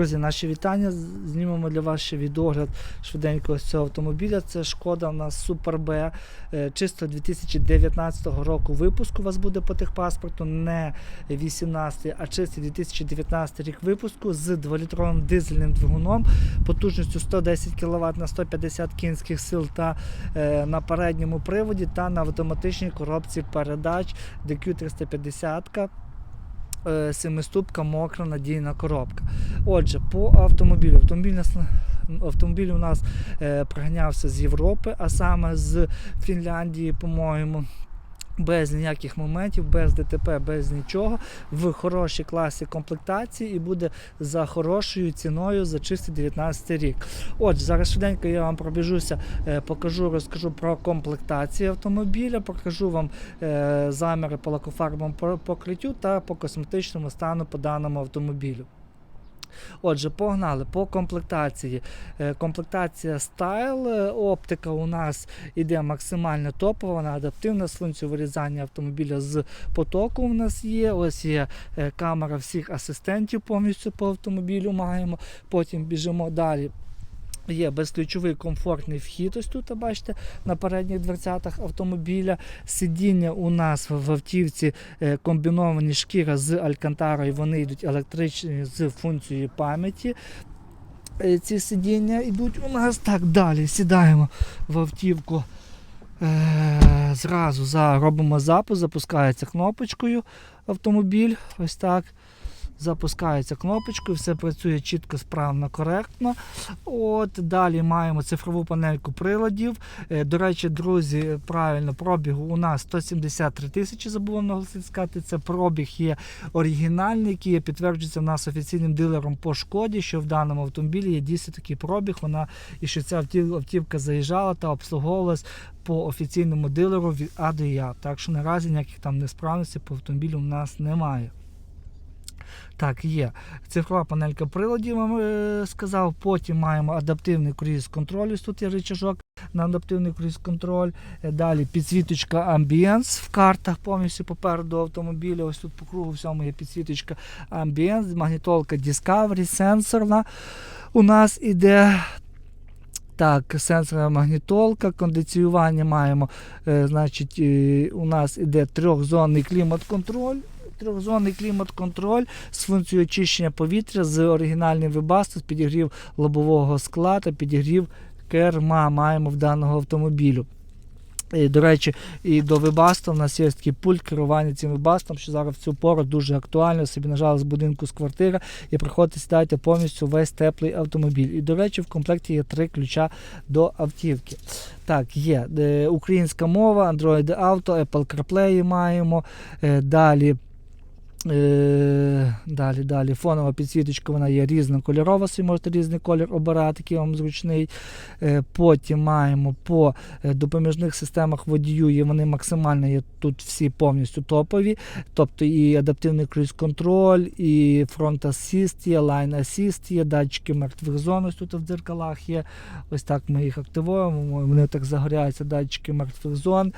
Друзі, наші вітання. Знімемо для вас ще відогляд швиденько ось цього автомобіля. Це шкода у нас Super B. Чисто 2019 року випуску у вас буде по техпаспорту, не 18, а чистий 2019 рік випуску з 2-літровим дизельним двигуном потужністю 110 кВт на 150 кінських сил та е, на передньому приводі та на автоматичній коробці передач DQ350. Е, Семиступка мокра надійна коробка. Отже, по автомобілю. Автомобіль, нас- у нас е, з Європи, а саме з Фінляндії, по-моєму. Без ніяких моментів, без ДТП, без нічого, в хорошій класі комплектації і буде за хорошою ціною за чистий 19 рік. Отже, зараз швиденько я вам пробіжуся, е, покажу, розкажу про комплектацію автомобіля, покажу вам е, заміри по лакофарбовому покриттю та по косметичному стану по даному автомобілю. Отже, погнали по комплектації. Е, Комплектація Style, е, оптика у нас іде максимально топова, вона адаптивна з вирізання автомобіля з потоку. У нас є. Ось є е, камера всіх асистентів повністю по автомобілю маємо. Потім біжимо далі. Є безключовий комфортний вхід, ось тут, бачите, на передніх дверцятах автомобіля. Сидіння у нас в автівці е, комбіновані шкіра з алькантарою, вони йдуть електричні з функцією пам'яті. Е, Ці сидіння йдуть у нас так далі. Сідаємо в автівку. Е, зразу робимо запуск, запускається кнопочкою автомобіль. Ось так. Запускається кнопочкою, все працює чітко, справно, коректно. От Далі маємо цифрову панельку приладів. Е, До речі, друзі, правильно, пробігу у нас 173 тисячі, забув наголосити сказати. Це пробіг є оригінальний, який підтверджується в нас офіційним дилером по шкоді, що в даному автомобілі є дійсно такий пробіг. Вона і що ця автівка заїжджала та обслуговувалась по офіційному дилеру від А до Я. Так що наразі ніяких там несправностей по автомобілю у нас немає. Так, є. Цифрова панелька приладів, вам е, сказав. Потім маємо адаптивний круїз-контроль. Ось тут є рычажок на адаптивний круїз-контроль. Е, Далі підсвіточка Ambience в картах повністю попереду автомобіля. Ось тут по кругу всьому є підсвіточка Ambience, магнітолка Discovery, сенсорна. У нас іде. Так, сенсорна магнітолка, кондиціювання маємо. Е, значить, у нас іде трьохзонний клімат-контроль. Трьохзонний клімат-контроль з функцією очищення повітря з оригінальним вибастом, з підігрів лобового скла та підігрів керма маємо в даного автомобілю. До речі, і до вибаста в нас є такий пульт керування цим вибастом, що зараз в цю пору дуже актуально. Собі нажали з будинку з квартири і приходите сідайте повністю весь теплий автомобіль. І, до речі, в комплекті є три ключа до автівки. Так, є е, українська мова, Android Auto, Apple CarPlay маємо. Е, далі. Е, далі, далі. Фонова підсвіточка, вона є різнокольорова, собі можете різний колір обирати, який вам зручний. Е, потім маємо по е, допоміжних системах водію, є вони максимально є тут всі повністю топові. Тобто і адаптивний круїз-контроль, і фронт асіст є, лайн асіст є, датчики мертвих зон. Ось тут в дзеркалах є. Ось так ми їх активуємо. Вони так загоряються, датчики мертвих зон,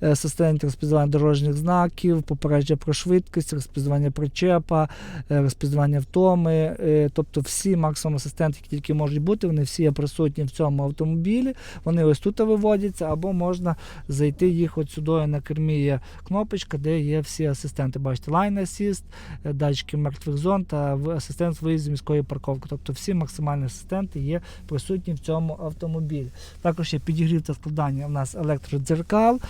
асистент розпізнавання дорожніх знаків, попередження про швидкість, розпізнавання причепа, е, розпізнавання втоми. е, Тобто всі максимум асистенти, які тільки можуть бути, вони всі є присутні в цьому автомобілі. Вони ось тут виводяться, або можна зайти їх от сюди на кермі є кнопочка, де є всі асистенти. Бачите, Line Assist, е, датчики мертвих зон та асистент з виїзду міської парковки. Тобто всі максимальні асистенти є присутні в цьому автомобілі. Також є підігрів та складання у нас електродзеркал.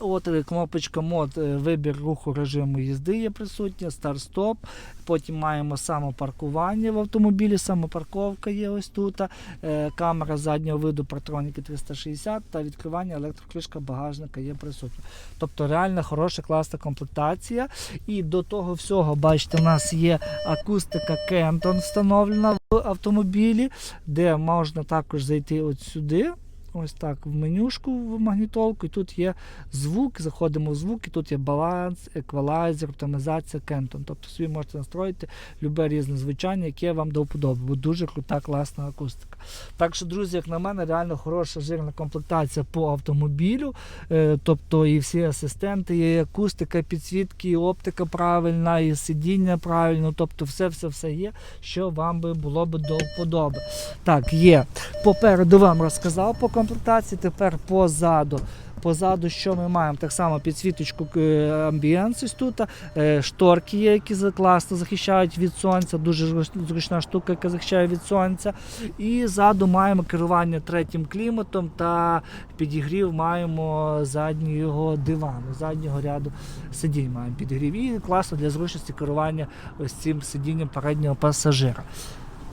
От е, кнопочка мод, е, вибір руху режиму їзди є присутня, старт-стоп. Потім маємо самопаркування в автомобілі, самопарковка є ось тут. е, Камера заднього виду Partroniki 360 та відкривання електрокришка багажника є присутня. Тобто реально хороша класна комплектація. І до того всього, бачите, у нас є акустика Кентон встановлена в автомобілі, де можна також зайти от сюди. Ось так в менюшку в магнітолку, і тут є звук, заходимо в звук, і тут є баланс, еквалайзер, оптимізація, кентон. Тобто собі можете настроїти любе різне звучання, яке вам до вподоби, бо дуже крута, класна акустика. Так що, друзі, як на мене, реально хороша жирна комплектація по автомобілю. Е, тобто і всі асистенти, і акустика, підсвітки, і оптика правильна, і сидіння правильно. Тобто все, все, все є, що вам би було би до вподоби. Так, є. Попереду вам розказав по комплектації, тепер позаду. Позаду, що ми маємо? Так само підсвіточку е, амбієнс ось тут, е, шторки є, які класно захищають від сонця, дуже зручна штука, яка захищає від сонця. І ззаду маємо керування третім кліматом та підігрів маємо заднього дивану, заднього ряду сидінь маємо підігрів. І класно для зручності керування ось цим сидінням переднього пасажира.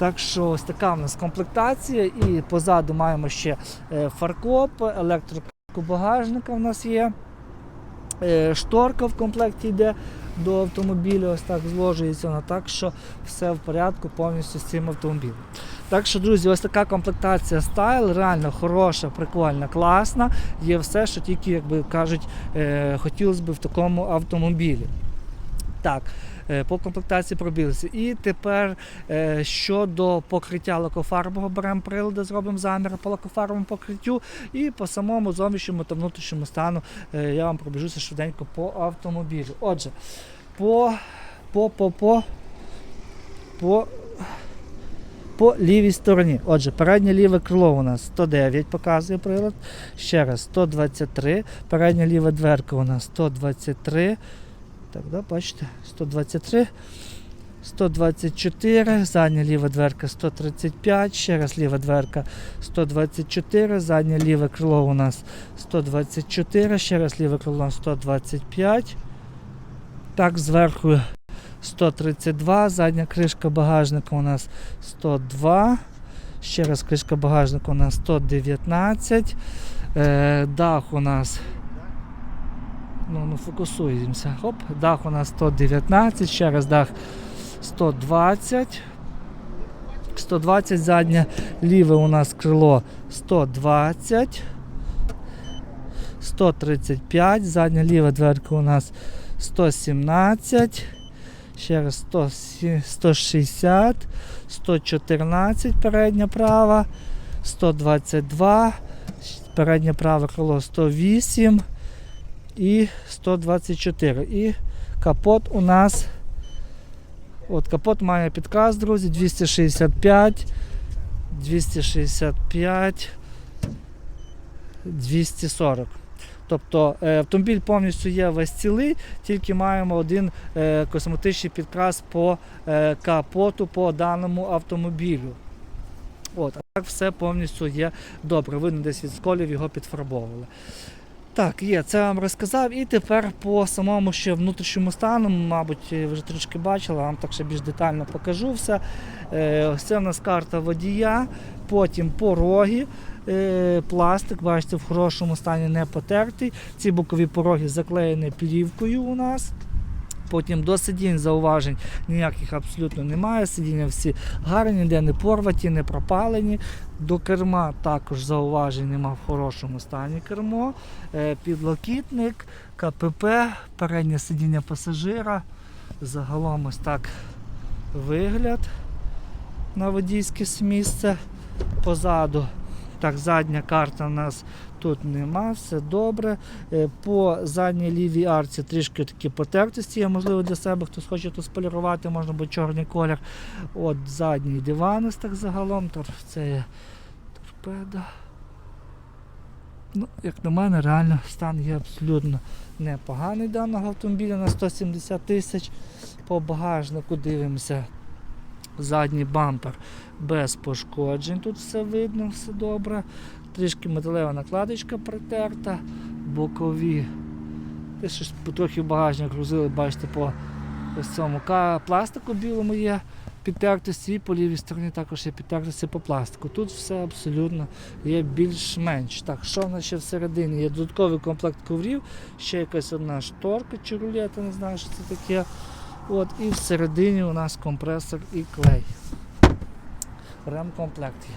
Так що ось така в нас комплектація, і позаду маємо ще е, фаркоп, електрику багажника в нас є. Е, Шторка в комплекті йде до автомобіля, ось так зложується вона, так що все в порядку повністю з цим автомобілем. Так що, друзі, ось така комплектація стайл, реально хороша, прикольна, класна. Є все, що тільки, як би кажуть, е, хотілося б в такому автомобілі. Так, по комплектації пробілися. І тепер е, щодо покриття лакофарбового беремо прилади, зробимо замір по лакофарбовому покриттю. І по самому зовнішньому та внутрішньому стану е, я вам пробіжуся швиденько по автомобілю. Отже, по, по, по, по, по, по лівій стороні. Отже, переднє ліве крило у нас 109 показує прилад. Ще раз 123. Передня ліва дверка у нас 123. Так, да, бачите, 123. 124, задня ліва дверка 135, ще раз ліва дверка 124, заднє ліве крило у нас 124, ще раз ліве крило 125. Так, зверху 132, задня кришка багажника у нас 102. Ще раз кришка багажника у нас 119. Е, дах у нас. Ну, ну фокусуємося. Хоп, дах у нас 119, ще раз дах 120. 120 заднє, ліве у нас крило 120. 135, задня ліва дверка у нас 117. Ще раз 100, 160, 114 передня права, 122, переднє праве крило 108 і 124. І капот у нас. От капот має підказ, друзі, 265, 265, 240. Тобто е, автомобіль повністю є весь цілий, тільки маємо один е, косметичний підкрас по е, капоту по даному автомобілю. От, а так все повністю є добре. Видно, десь від сколів його підфарбовували. Так, є, це я вам розказав. І тепер по самому ще внутрішньому стану, мабуть, ви вже трішки бачили, вам так ще більш детально покажу все. Е, ось це в нас карта водія, потім пороги. Е, пластик, бачите, в хорошому стані не потертий. Ці бокові пороги заклеєні плівкою у нас. Потім до сидінь зауважень ніяких абсолютно немає. Сидіння всі гарні, ніде не порваті, не пропалені. До керма також зауважень нема в хорошому стані кермо. Е, Підлокітник, КПП, переднє сидіння пасажира. Загалом ось так вигляд на водійське місце. Позаду так, задня карта у нас тут нема, все добре. Е, По задній лівій арці трішки такі потертості є, можливо, для себе хтось хоче тут сполірувати, можна бути чорний колір. От задній диван ось так загалом. Це є торпеда. Ну, як на мене, реально стан є абсолютно непоганий даного автомобіля на 170 тисяч. По багажнику дивимося. Задній бампер без пошкоджень. Тут все видно, все добре. Трішки металева накладочка притерта, бокові. Те щось трохи в багажник грузили, бачите, по ось цьому пластику білому є підтертості, і по лівій стороні також є підтертості по пластику. Тут все абсолютно є більш-менш. Так, що в нас ще всередині? Є додатковий комплект коврів, ще якась одна шторка чи рулета, не знаю, що це таке. От, і всередині у нас компресор і клей. Ремкомплект є.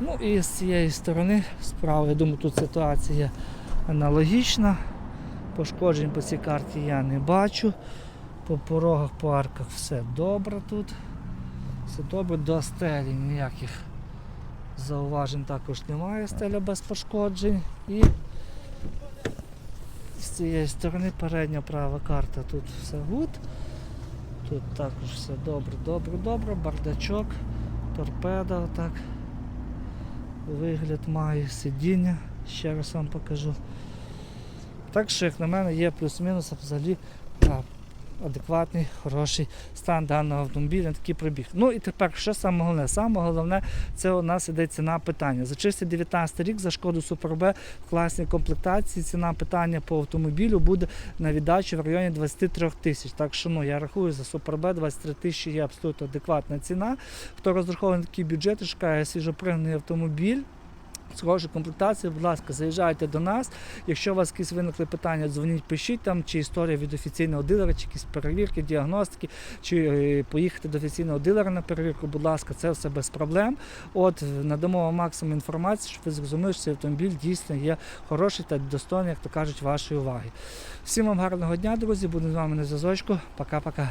Ну і з цієї сторони справа, я думаю, тут ситуація аналогічна. Пошкоджень по цій карті я не бачу. По порогах, по арках все добре тут. Все добре, до стелі ніяких зауважень також немає, стеля без пошкоджень. І з цієї сторони передня права карта тут все гуд. Тут також все добре, добре, добре, бардачок, торпеда отак. Вигляд має сидіння, ще раз вам покажу. Так що, як на мене, є плюс-мінус взагалі адекватний, хороший стан даного автомобіля, такий пробіг. Ну і тепер, що саме головне? Саме головне, це у нас іде ціна питання. За чистий 19 рік за шкоду Супер Б в класній комплектації ціна питання по автомобілю буде на віддачу в районі 23 тисяч. Так що ну, я рахую за Супер Б 23 тисячі є абсолютно адекватна ціна. Хто розрахований на такі бюджети, шукає свіжопригнаний автомобіль. З хорошою комплектацією, будь ласка, заїжджайте до нас. Якщо у вас якісь виникли питання, дзвоніть, пишіть там, чи історія від офіційного дилера, чи якісь перевірки, діагностики, чи е, поїхати до офіційного дилера на перевірку, будь ласка, це все без проблем. От надамо вам максимум інформації, щоб ви зрозуміли, що цей автомобіль дійсно є хороший та достойний, як то кажуть, вашої уваги. Всім вам гарного дня, друзі. Будемо з вами на зв'язочку. Пока-пока.